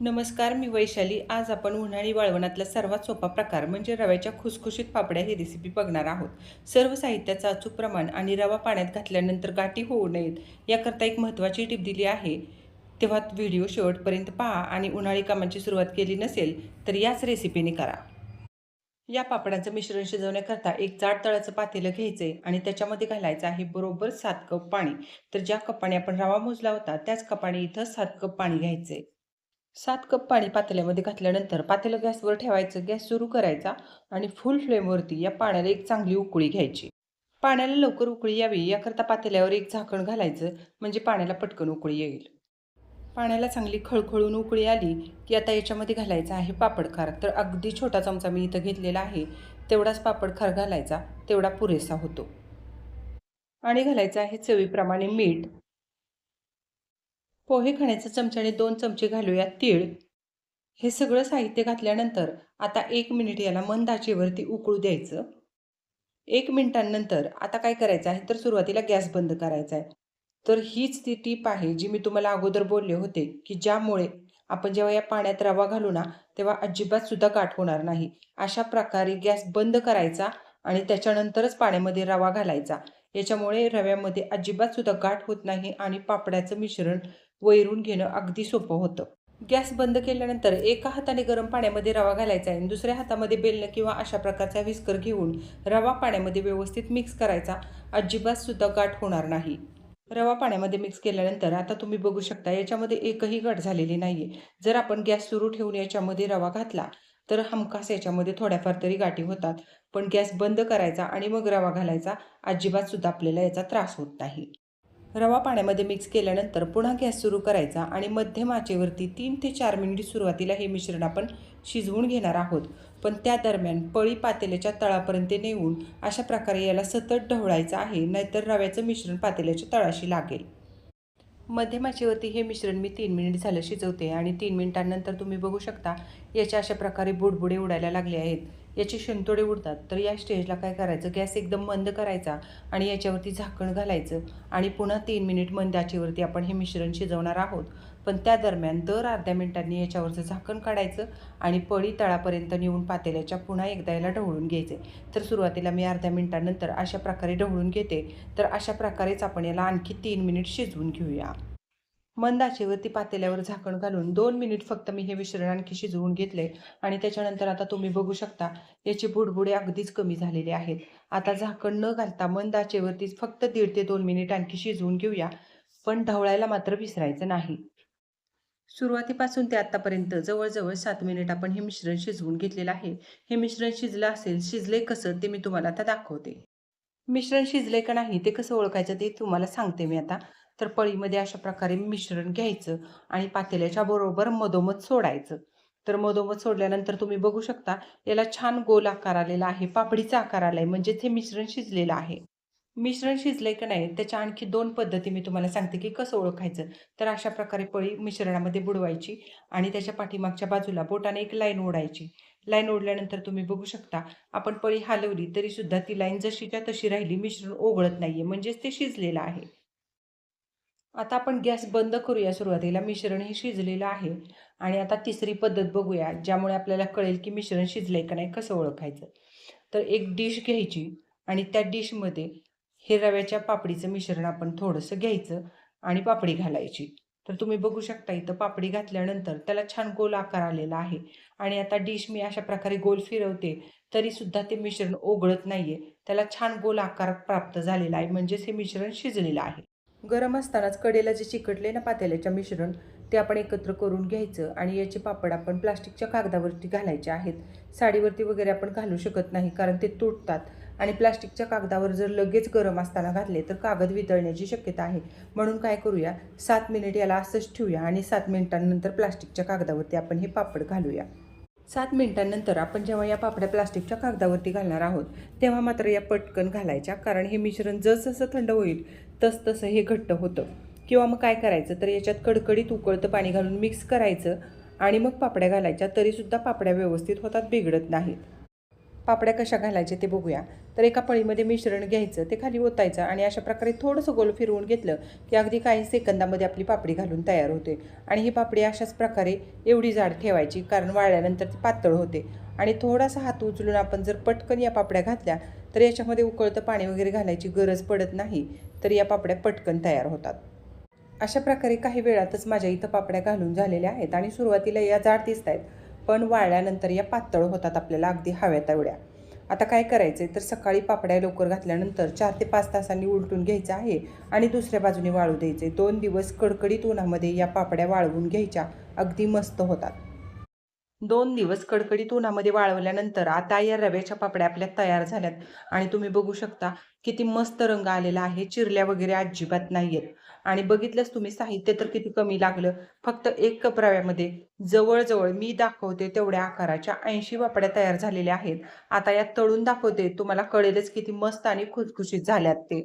नमस्कार मी वैशाली. आज आपण उन्हाळी वाळवणातला सर्वात सोपा प्रकार म्हणजे रव्याच्या खुसखुशीत पापड्या ही रेसिपी बघणार आहोत. सर्व साहित्याचं अचूक प्रमाण आणि रवा पाण्यात घातल्यानंतर गाठी होऊ नयेत याकरता एक महत्त्वाची टीप दिली आहे. तेव्हा व्हिडिओ शेवटपर्यंत पहा आणि उन्हाळी कामाची सुरुवात केली नसेल तर याच रेसिपीने करा. या पापडांचं मिश्रण शिजवण्याकरता एक जाड तळाचं पातेलं घ्यायचे आणि त्याच्यामध्ये घालायचं आहे बरोबर सात कप पाणी. तर ज्या कपाने आपण रवा मोजला होता त्याच कपाने इथं सात कप पाणी घ्यायचे सात कप पाणी पातेल्यामध्ये घातल्यानंतर पातेलं गॅसवर ठेवायचं गॅस सुरू करायचा आणि फुल फ्लेमवरती या पाण्याला एक चांगली उकळी घ्यायची. पाण्याला लवकर उकळी यावी याकरता पातेल्यावर एक झाकण घालायचं म्हणजे पाण्याला पटकन उकळी येईल. पाण्याला चांगली खळखळून उकळी आली की आता याच्यामध्ये घालायचा आहे पापड खार. तर अगदी छोटा चमचा मी इथं घेतलेला आहे. तेवढाच पापड खार घालायचा तेवढा पुरेसा होतो. आणि घालायचं आहे चवीप्रमाणे मीठ. पोहे खाण्याच्या चमच्याने दोन चमचे घालूया तीळ. हे सगळं साहित्य घातल्यानंतर आता एक मिनिट याला मंद आचेवरती उकळू द्यायचं. एक मिनिटांनंतर आता काय करायचं आहे? तर सुरुवातीला गॅस बंद करायचा आहे. तर हीच ती टीप आहे जी मी तुम्हाला अगोदर बोलले होते की ज्यामुळे आपण जेव्हा या पाण्यात रवा घालू ना तेव्हा अजिबात सुद्धा गाठ होणार नाही. अशा प्रकारे गॅस बंद करायचा आणि त्याच्यानंतरच पाण्यामध्ये रवा घालायचा. याच्यामुळे रव्यामध्ये अजिबात सुद्धा गाठ होत नाही आणि पापड्याचं मिश्रण वैरून घेणं अगदी सोपं होतं. गॅस बंद केल्यानंतर एका हाताने गरम पाण्यामध्ये रवा घालायचा आहे आणि दुसऱ्या हातामध्ये बेलणं किंवा अशा प्रकारचा विस्कर घेऊन रवा पाण्यामध्ये व्यवस्थित मिक्स करायचा. अजिबात सुद्धा गाठ होणार नाही. रवा पाण्यामध्ये मिक्स केल्यानंतर आता तुम्ही बघू शकता याच्यामध्ये एकही गाठ झालेली नाही आहे जर आपण गॅस सुरू ठेवून याच्यामध्ये रवा घातला तर हमखास याच्यामध्ये थोड्याफार तरी गाठी होतात. पण गॅस बंद करायचा आणि मग रवा घालायचा अजिबातसुद्धा आपल्याला याचा त्रास होत नाही. रवा पाण्यामध्ये मिक्स केल्यानंतर पुन्हा गॅस सुरू करायचा आणि मध्यम आचेवरती तीन ते चार मिनिट सुरुवातीला हे मिश्रण आपण शिजवून घेणार आहोत. पण त्या दरम्यान पळी पातेल्याच्या तळापर्यंत नेऊन अशा प्रकारे याला सतत ढवळायचं आहे नाहीतर रव्याचं मिश्रण पातेल्याच्या तळाशी लागेल. मध्यम आचेवरती हे मिश्रण मी तीन मिनिट झालं शिजवते आणि तीन मिनिटांनंतर तुम्ही बघू शकता याच्या अशा प्रकारे बुडबुडे उडायला लागले आहेत. याचे शिंतोडे उडतात. तर या स्टेजला काय करायचं? गॅस एकदम मंद करायचा आणि याच्यावरती झाकण घालायचं आणि पुन्हा तीन मिनिट मंद आचेवरती आपण हे मिश्रण शिजवणार आहोत. पण त्या दरम्यान दर अर्ध्या मिनिटांनी याच्यावरचं झाकण काढायचं आणि पळी तळापर्यंत नेऊन पातेल्याच्या पुन्हा एकदा याला ढवळून घ्यायचे. तर सुरुवातीला मी अर्ध्या मिनिटानंतर अशा प्रकारे ढवळून घेते. तर अशा प्रकारेच आपण याला आणखी तीन मिनिट शिजवून घेऊया. मंदाचेवरती पातेल्यावर झाकण घालून दोन मिनिट फक्त मी हे मिश्रण आणखी शिजवून घेतले आणि त्याच्यानंतर आता तुम्ही बघू शकता याचे बुडबुडे अगदीच कमी झालेले आहेत. आता झाकण न घालता मंदाचेवरतीच फक्त दीड ते दोन मिनिट आणखी शिजवून घेऊया पण ढवळायला मात्र विसरायचं नाही. सुरुवातीपासून ते आत्तापर्यंत जवळजवळ सात मिनिट आपण हे मिश्रण शिजवून घेतलेलं आहे. हे मिश्रण शिजलं असेल शिजले कसं ते मी तुम्हाला आता दाखवते. मिश्रण शिजले का नाही ते कसं ओळखायचं ते तुम्हाला सांगते मी आता. तर पळीमध्ये अशा प्रकारे मिश्रण घ्यायचं आणि पातेल्याच्या बरोबर मधोमध सोडायचं. तर मधोमध सोडल्यानंतर तुम्ही बघू शकता याला छान गोल आकार आलेला आहे पापडीचा आकार आला आहे म्हणजेच हे मिश्रण शिजलेलं आहे. मिश्रण शिजलंय का नाही त्याच्या आणखी दोन पद्धती मी तुम्हाला सांगते की कसं ओळखायचं. तर अशा प्रकारे पळी मिश्रणामध्ये बुडवायची आणि त्याच्या पाठीमागच्या बाजूला बोटाने एक लाईन ओढायची. लाईन ओढल्यानंतर तुम्ही बघू शकता आपण पळी हलवली तरी सुद्धा ती लाईन जशीच्या तशी राहिली मिश्रण ओघळत नाहीये म्हणजेच ते शिजलेलं आहे. आता आपण गॅस बंद करूया सुरुवातीला. मिश्रण हे शिजलेलं आहे. आणि आता तिसरी पद्धत बघूया ज्यामुळे आपल्याला कळेल की मिश्रण शिजलंय का नाही कसं ओळखायचं. तर एक डिश घ्यायची आणि त्या डिशमध्ये हे रव्याच्या पापडीचं मिश्रण आपण थोडंसं घ्यायचं आणि पापडी घालायची. तर तुम्ही बघू शकता इथं पापडी घातल्यानंतर त्याला छान गोल आकार आलेला आहे. आणि आता डिश मी अशा प्रकारे गोल फिरवते तरीसुद्धा ते मिश्रण ओघळत नाही आहे त्याला छान गोल आकार प्राप्त झालेला आहे म्हणजेच हे मिश्रण शिजलेलं आहे. गरम असतानाच कडेला जे चिकटले ना पातेल्याच्या मिश्रण ते आपण एकत्र करून घ्यायचं आणि याचे पापड आपण प्लास्टिकच्या कागदावरती घालायचे आहेत. साडीवरती वगैरे आपण घालू शकत नाही कारण ते तुटतात. आणि प्लास्टिकच्या कागदावर जर लगेच गरम असताना घातले तर कागद वितळण्याची शक्यता आहे. म्हणून काय करूया? सात मिनिट याला असंच ठेवूया आणि सात मिनिटांनंतर प्लास्टिकच्या कागदावरती आपण हे पापड घालूया. सात मिनिटांनंतर आपण जेव्हा या पापड्या प्लास्टिकच्या कागदावरती घालणार आहोत तेव्हा मात्र या पटकन घालायच्या कारण हे मिश्रण जसं थंड होईल तस तसं हे घट्ट होतं. किंवा मग काय करायचं तर याच्यात कडकडीत उकळतं पाणी घालून मिक्स करायचं आणि मग पापड्या घालायच्या तरीसुद्धा पापड्या व्यवस्थित होतात बिघडत नाहीत. पापड्या कशा घालायच्या ते बघूया. तर एका पळीमध्ये मिश्रण घ्यायचं ते खाली ओतायचं आणि अशा प्रकारे थोडंसं गोल फिरवून घेतलं की अगदी काही सेकंदामध्ये आपली पापडी घालून तयार होते. आणि ही पापडी अशाच प्रकारे एवढी जाड ठेवायची कारण वाळल्यानंतर ती पातळ होते. आणि थोडासा हात उचलून आपण जर पटकन या पापड्या घातल्या तर याच्यामध्ये उकळतं पाणी वगैरे घालायची गरज पडत नाही तर या पापड्या पटकन तयार होतात. अशा प्रकारे काही वेळातच माझ्या इथं पापड्या घालून झालेल्या आहेत आणि सुरुवातीला या जाड दिसत आहेत पण वाळल्यानंतर या पातळ होतात आपल्याला अगदी हव्या तेवढ्या. आता काय करायचं आहे तर सकाळी पापड्या लवकर घातल्यानंतर चार ते पाच तासांनी उलटून घ्यायचं आहे आणि दुसऱ्या बाजूने वाळू द्यायचे दोन दिवस कडकडीत उन्हामध्ये या पापड्या वाळवून घ्यायच्या. अगदी मस्त होतात. दोन दिवस कडकडीत उन्हामध्ये वाळवल्यानंतर आता या रव्याच्या पापड्या आपल्या तयार झाल्यात. आणि तुम्ही बघू शकता किती मस्त रंग आलेला आहे. चिरल्या वगैरे अजिबात नाही आहेत आणि बघितलंच तुम्ही साहित्य तर किती कमी लागलं. फक्त एक कप रव्यामध्ये जवळजवळ मी दाखवते तेवढ्या आकाराच्या ऐंशी पापड्या तयार झालेल्या आहेत. आता यात तळून दाखवते तुम्हाला कळेलच किती मस्त आणि खुसखुशीत झाल्यात ते.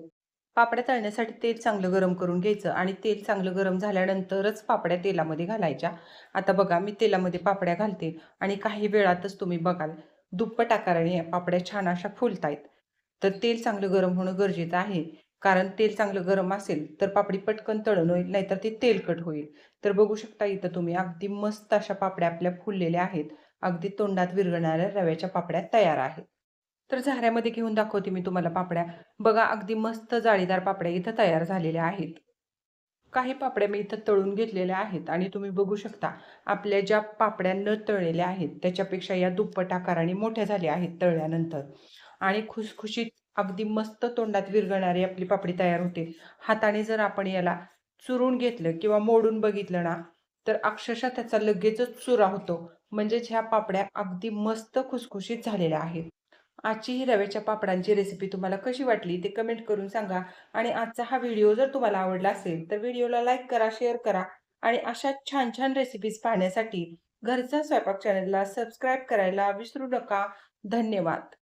पापड्या तळण्यासाठी तेल चांगलं गरम करून घ्यायचं आणि तेल चांगलं गरम झाल्यानंतरच पापड्या तेलामध्ये घालायच्या. आता बघा मी तेलामध्ये पापड्या घालते आणि काही वेळातच तुम्ही बघाल दुप्पट आकाराने पापड्या छान अशा फुलतायत. तर तेल चांगलं गरम होणं गरजेचं आहे. कारण तेल चांगलं गरम असेल तर पापडी पटकन तळण होईल नाहीतर ती तेलकट होईल. तर बघू शकता इथं तुम्ही अगदी मस्त अशा पापड्या आपल्या फुललेल्या आहेत. अगदी तोंडात विरघळणाऱ्या रव्याच्या पापड्या तयार आहेत. तर झाऱ्यामध्ये घेऊन दाखवते मी तुम्हाला पापड्या. बघा अगदी मस्त जाळीदार पापड्या इथं तयार झालेल्या आहेत. काही पापड्या मी इथं तळून घेतलेल्या आहेत आणि तुम्ही बघू शकता आपल्या ज्या पापड्या न तळलेल्या आहेत त्याच्यापेक्षा या दुप्पट आकाराने मोठ्या झाल्या आहेत तळल्यानंतर. आणि खुसखुशीत अगदी मस्त तोंडात विरघळणारी आपली पापडी तयार होते. हाताने जर आपण याला चुरून घेतलं किंवा मोडून बघितलं ना तर अक्षरशः त्याचा लगेचच चुरा होतो. म्हणजेच ह्या पापड्या अगदी मस्त खुसखुशीत झालेल्या आहेत. आजची ही रव्याच्या पापडांची रेसिपी तुम्हाला कशी वाटली ते कमेंट करून सांगा. आणि आजचा हा व्हिडिओ जर तुम्हाला आवडला असेल तर व्हिडिओला लाईक करा शेअर करा. आणि अशा छान छान रेसिपीज पाहण्यासाठी घरचा स्वयंपाक चॅनलला सबस्क्राईब करायला विसरू नका. धन्यवाद.